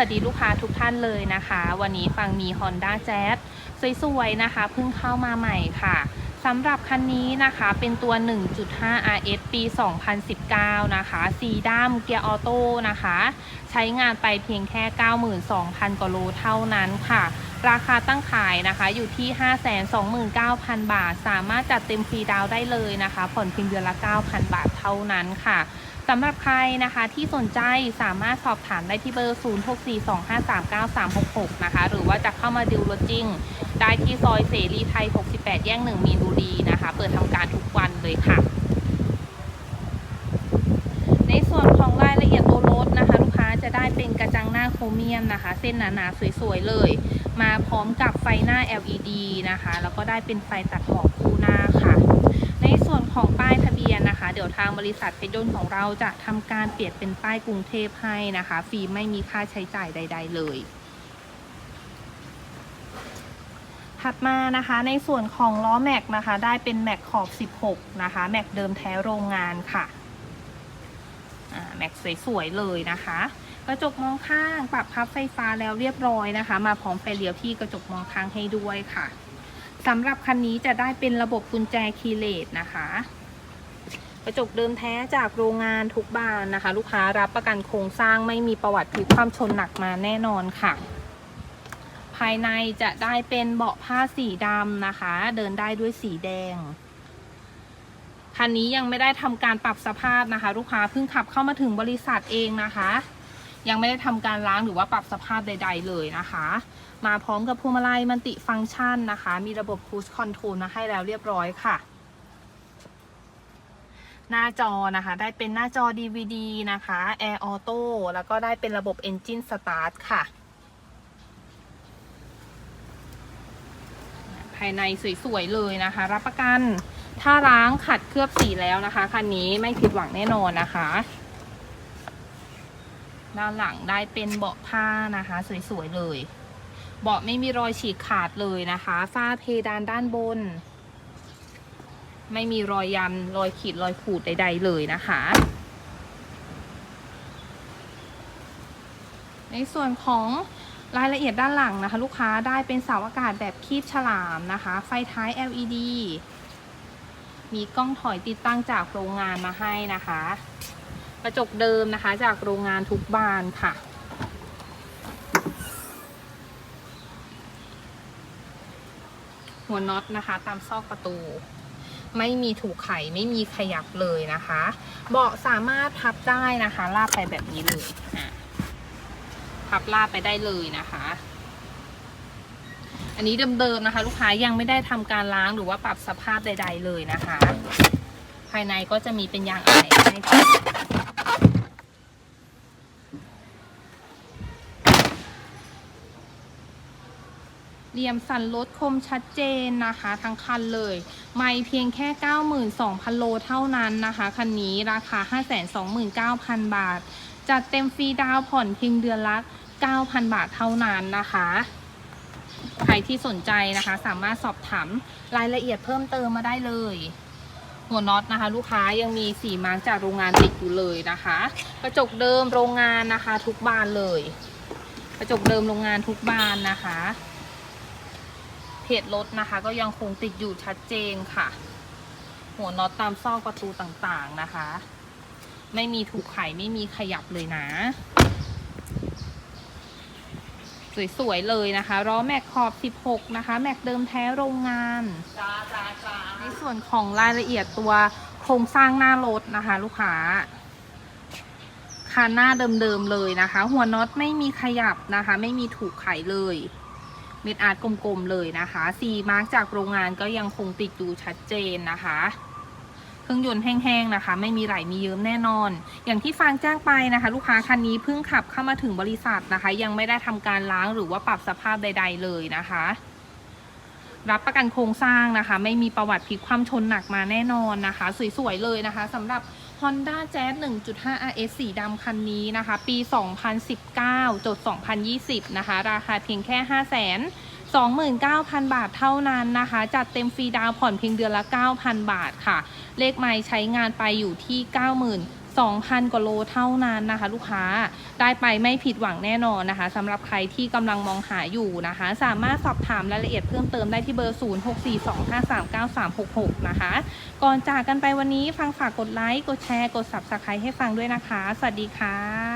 สวัสดีลูกค้าทุกท่านเลยนะคะ วันนี้ฟังมี Honda Jazz สวยๆนะคะเพิ่งเข้ามาใหม่ค่ะสำหรับคันนี้นะคะเป็นตัว 1.5 RS ปี 2019 นะคะสีดำเกียร์ออโต้นะคะ ใช้งานไปเพียงแค่ 92,000 กว่าโลเท่านั้นค่ะ ราคาตั้งขายนะคะอยู่ที่ 529,000 บาท สามารถจัดเต็มฟรีดาวได้เลยนะคะ ผ่อนเพียงเดือนละ 9,000 บาทเท่านั้นค่ะ สำหรับใครนะคะที่สนใจสามารถสอบถามได้ที่เบอร์ 0642539366 นะคะ หรือว่าจะเข้ามาดิวรถจริง ได้ที่ซอยเสรีไทย 68 แยกหนึ่งมีนบุรีนะคะ เปิดทำการทุกวันเลยค่ะ ในส่วนของรายละเอียดตัวรถนะคะ ลูกค้าจะได้เป็นกระจังหน้าโครเมียมนะคะ เส้นหนาๆสวยๆเลย มาพร้อมกับไฟหน้า LED นะคะ แล้วก็ได้เป็นไฟตัดหมอก ยวทางบริษัทเพชรยนต์ของเราจะทำการเปลี่ยนเป็นป้ายกรุงเทพให้นะคะ ฟรีไม่มีค่าใช้จ่ายใด ๆ เลย ถัดมานะคะในส่วนของล้อแม็กนะคะ ได้เป็นแม็กขอบ 16 นะคะ แม็กเดิมแท้โรงงานค่ะแม็กสวยๆเลยนะคะกระจกมองข้างปรับพับไฟฟ้าแล้วเรียบร้อยนะคะ มาพร้อมไฟเลี้ยวที่กระจกมองข้างให้ด้วยค่ะสำหรับคันนี้จะได้เป็นระบบกุญแจคีย์เลสนะคะ ระจกเดิมแท้จากโรงงานทุกบานนะคะ ลูกค้ารับประกันโครงสร้างไม่มีประวัติพลิกความชนหนักมาแน่นอนค่ะ ภายในจะได้เป็นเบาะผ้าสีดำนะคะ เดินได้ด้วยสีแดงคันนี้ยังไม่ได้ทำการปรับสภาพนะคะ ลูกค้าเพิ่งขับเข้ามาถึงบริษัทเองนะคะ ยังไม่ได้ทำการล้างหรือว่าปรับสภาพใด ๆ เลยนะคะ มาพร้อมกับพวงมาลัยมันติฟังก์ชันนะคะ มีระบบ Cruise Control มาให้แล้วเรียบร้อยค่ะ หน้าจอนะคะ ได้เป็นหน้าจอ DVD นะคะ Air Auto แล้วก็ได้เป็นระบบ Engine Start ค่ะ ภายในสวยๆเลยนะคะ รับประกัน ถ้าล้างขัดเคลือบสีแล้วนะคะ คันนี้ไม่ผิดหวังแน่นอนนะคะ ด้านหลังได้เป็นเบาะผ้านะคะ สวยๆเลย เบาะไม่มีรอยฉีกขาดเลยนะคะ ฝ้าเพดานด้านบน ไม่มีรอยยันรอยขีดรอยขูดใด ๆ เลยนะคะ ในส่วนของรายละเอียดด้านหลังนะคะ ลูกค้าได้เป็นเสาอากาศแบบคีบฉลามนะคะ ไฟท้าย LED มีกล้องถอยติดตั้งจากโรงงานมาให้นะคะ กระจกเดิมนะคะจากโรงงานทุกบานค่ะ หัวน็อตนะคะ ตามซอกประตู ไม่มีถูกไขไม่มีขยับเลยนะคะ เบาะสามารถพับได้นะคะลาบไปแบบนี้เลยพับลาบไปได้เลยนะคะ อันนี้เดิมๆนะคะ ลูกค้ายังไม่ได้ทำการล้างหรือว่าปรับสภาพใด ๆเลยนะคะ ภายในก็จะมีเป็นยางอะไหล่ให้ เหลี่ยมสันรถคมชัดเจนนะคะ ทั้งคันเลย ไม่เพียงแค่ 92,000 โลเท่านั้นนะคะ คันนี้ราคา 529,000 บาท จัดเต็มฟรีดาวผ่อนเพียงเดือนละ 9,000 บาทเท่านั้นนะคะใครที่สนใจนะคะ สามารถสอบถามรายละเอียดเพิ่มเติมมาได้เลย หัวน็อตนะคะ ลูกค้ายังมีสีมาร์กจากโรงงานติดอยู่เลยนะคะ กระจกเดิมโรงงานนะคะ ทุกบานเลย กระจกเดิมโรงงานทุกบานนะคะ เพจรถนะคะ ก็ยังคงติดอยู่ชัดเจนค่ะ หัวน็อตตามซอกประตูต่างๆนะคะ ไม่มีถูกไขไม่มีขยับเลยนะ สวยๆเลยนะคะล้อแม็กขอบ 16 นะคะ แม็กเดิมแท้โรงงานในส่วนของรายละเอียดตัวโครงสร้างหน้ารถนะคะ ลูกค้าคานหน้าเดิมๆเลยนะคะ หัวน็อตไม่มีขยับนะคะ ไม่มีถูกไขเลย เม็ดอาร์ตกลมๆเลยนะคะสีมาร์กจากโรงงานก็ยังคงติดอยู่ชัดเจนนะคะเครื่องยนต์แห้งๆนะคะ ไม่มีไหลมีเยิ้มแน่นอน อย่างที่ฟางแจ้งไปนะคะ ลูกค้าคันนี้เพิ่งขับเข้ามาถึงบริษัทนะคะ ยังไม่ได้ทำการล้างหรือว่าปรับสภาพใด ๆ เลยนะคะ รับประกันโครงสร้างนะคะ ไม่มีประวัติพลิกความชนหนักมาแน่นอนนะคะ สวยๆเลยนะคะสำหรับ Honda Jazz 1.5 RS สีดำคันนี้นะคะ ปี 2019 จด 2020 นะคะ ราคาเพียงแค่ 5 0 0 0 0 29,000 บาทเท่านั้นนะคะ จัดเต็มฟรีดาวผ่อนเพียงเดือนละ 9,000 บาทค่ะ เลขไม้ใช้งานไปอยู่ที่ 2,000 กว่าโลเท่านั้นนะคะ ลูกค้าได้ไปไม่ผิดหวังแน่นอนนะคะสำหรับใครที่กำลังมองหาอยู่นะคะ สามารถสอบถามรายละเอียดเพิ่มเติมได้ที่เบอร์ 0642539366 นะคะ ก่อนจากกันไปวันนี้ฟังฝากกดไลค์กดแชร์กด subscribe ให้ฟังด้วยนะคะ สวัสดีค่ะ